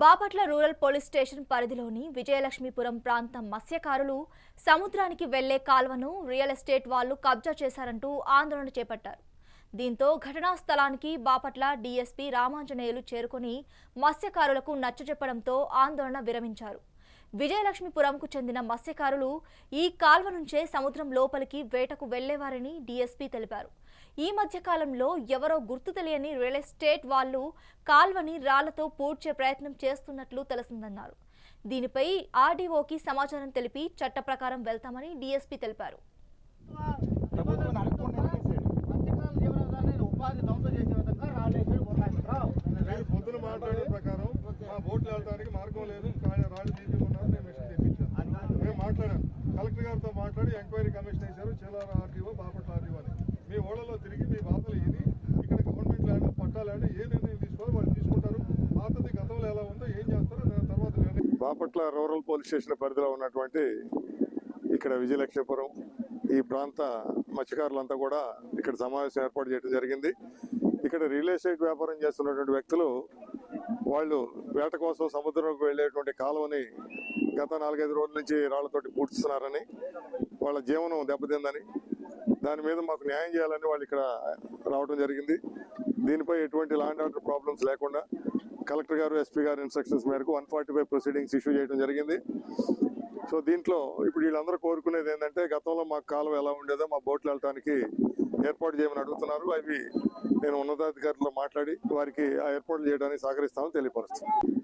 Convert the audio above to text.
Bapatla rural police station పరిధిలోని విజయలక్ష్మీపురం ప్రాంతం మత్స్యకారులు సముద్రానికి వెళ్ళే కాల్వను రియల్ ఎస్టేట్ వాళ్ళు కబ్జా చేశారంటూ ఆందోళన చేపట్టారు. దీంతో ఘటనా స్థలానికి బాపట్ల డీఎస్పీ రామాంజనేయులు చేరుకొని మత్స్యకారులకు నచ్చజెప్పడంతో ఆందోళన విరమించారు. విజయలక్ష్మీపురంకు చెందిన మత్స్యకారులు ఈ కాల్వ నుంచే సముద్రం లోపలికి వేటకు వెళ్ళేవారని డీఎస్పీ తెలిపారు. ఈ మధ్య కాలంలో ఎవరో గుర్తు తెలియని రియల్ ఎస్టేట్ వాళ్ళు కాల్వని రాళ్ళతో పూడ్చే ప్రయత్నం చేస్తున్నట్లు తెలిసిందన్నారు దీనిపై ఆర్డీఓకి సమాచారం తెలిపి చట్ట ప్రకారం వెళ్తామని డీఎస్పీ తెలిపారు. కలెక్టర్ గారితో మాట్లాడి ఎంక్వైరీ కమిషన్ వేశారు. చిల్లర ఆర్డీఓ బాపట్ల ఆర్డీఓ అని. మీ ఓడలో తిరిగి మీ బాధలు ఏది ఇక్కడ గవర్నమెంట్ ల్యాండ్ పట్టాలు ల్యాండ్ ఏ నిర్ణయం తీసుకోవాలి వాళ్ళు తీసుకుంటారు. పాతది గతంలో ఎలా ఉందో ఏం చేస్తారో దాని తర్వాత బాపట్ల రూరల్ పోలీస్ స్టేషన్ పరిధిలో ఉన్నటువంటి ఇక్కడ విజయలక్ష్మీపురం ఈ ప్రాంత మత్స్యకారులంతా కూడా ఇక్కడ సమావేశం ఏర్పాటు చేయడం జరిగింది. ఇక్కడ రియల్ ఎస్టేట్ వ్యాపారం చేస్తున్నటువంటి వ్యక్తులు వాళ్ళు వేట కోసం సముద్రంలోకి వెళ్ళేటువంటి కాలువని గత నాలుగైదు రోజుల నుంచి రాళ్ళతోటి పూడ్చుతున్నారని వాళ్ళ జీవనం దెబ్బతిందని దాని మీద మాకు న్యాయం చేయాలని వాళ్ళు ఇక్కడ రావడం జరిగింది. దీనిపై ఎటువంటి లాండ్ ఆర్డర్ ప్రాబ్లమ్స్ లేకుండా కలెక్టర్ గారు ఎస్పీ గారు ఇన్స్ట్రక్షన్స్ మేరకు one forty five proceedings issue చేయడం జరిగింది. సో దీంట్లో ఇప్పుడు వీళ్ళందరూ కోరుకునేది ఏంటంటే గతంలో మాకు కాలువ ఎలా ఉండేదో మా బోట్లు వెళ్ళటానికి ఏర్పాటు చేయమని అడుగుతున్నారు. అవి నేను ఉన్నతాధికారులతో మాట్లాడి వారికి ఆ ఏర్పాట్లు చేయడానికి సహకరిస్తామని తెలియపరుస్తాను